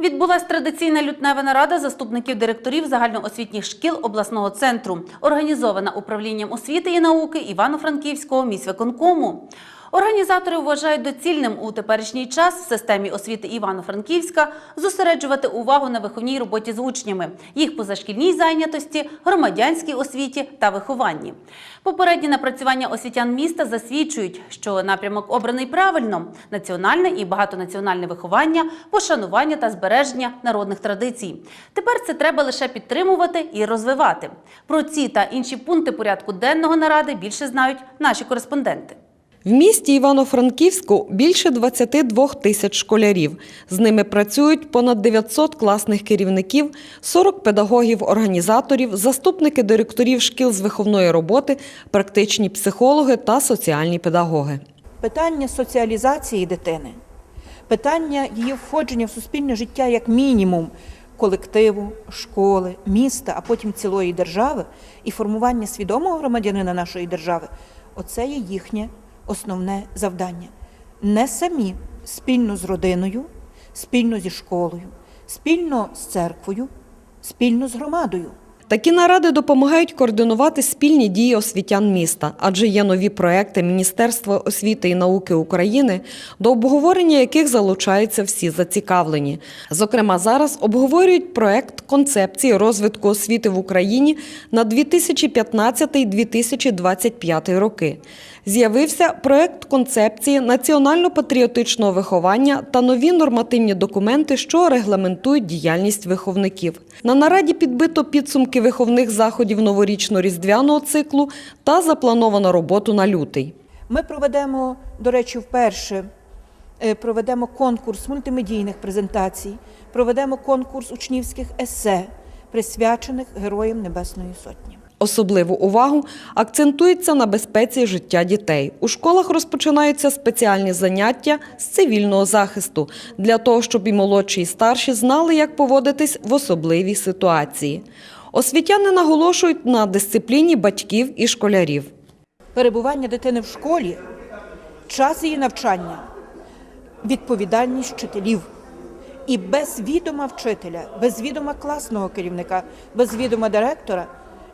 Відбулась традиційна лютнева нарада заступників директорів загальноосвітніх шкіл обласного центру, організована управлінням освіти і науки Івано-Франківського міськвиконкому. Організатори вважають доцільним у теперішній час в системі освіти Івано-Франківська зосереджувати увагу на виховній роботі з учнями, їх позашкільній зайнятості, громадянській освіті та вихованні. Попередні напрацювання освітян міста засвідчують, що напрямок обраний правильно – національне і багатонаціональне виховання, пошанування та збереження народних традицій. Тепер це треба лише підтримувати і розвивати. Про ці та інші пункти порядку денного наради більше знають наші кореспонденти. В місті Івано-Франківську більше 22 тисяч школярів. З ними працюють понад 900 класних керівників, 40 педагогів-організаторів, заступники директорів шкіл з виховної роботи, практичні психологи та соціальні педагоги. питання соціалізації дитини, питання її входження в суспільне життя як мінімум колективу, школи, міста, а потім цілої держави і формування свідомого громадянина нашої держави оце є їхнє основне завдання. Не самі спільно з родиною, спільно зі школою, спільно з церквою, спільно з громадою. Такі наради допомагають координувати спільні дії освітян міста, адже є нові проекти Міністерства освіти і науки України, до обговорення яких залучаються всі зацікавлені. Зокрема, зараз обговорюють проект концепції розвитку освіти в Україні на 2015-2025 роки. З'явився проект концепції національно-патріотичного виховання та нові нормативні документи, що регламентують діяльність виховників. На нараді підбито підсумки виховних заходів новорічно-різдвяного циклу та заплановано роботу на лютий. Ми проведемо, до речі, вперше е, проведемо конкурс мультимедійних презентацій, проведемо конкурс учнівських есе, присвячених Героям Небесної Сотні. Особливу увагу акцентується на безпеці життя дітей. У школах розпочинаються спеціальні заняття з цивільного захисту для того, щоб і молодші, і старші знали, як поводитись в особливій ситуації. Освітяни наголошують на дисципліні батьків і школярів. Перебування дитини в школі, час її навчання, відповідальність вчителів. І без відома вчителя, без відома класного керівника, без відома директора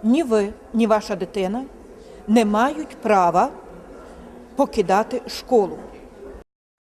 ні ви, ні ваша дитина не мають права покидати школу.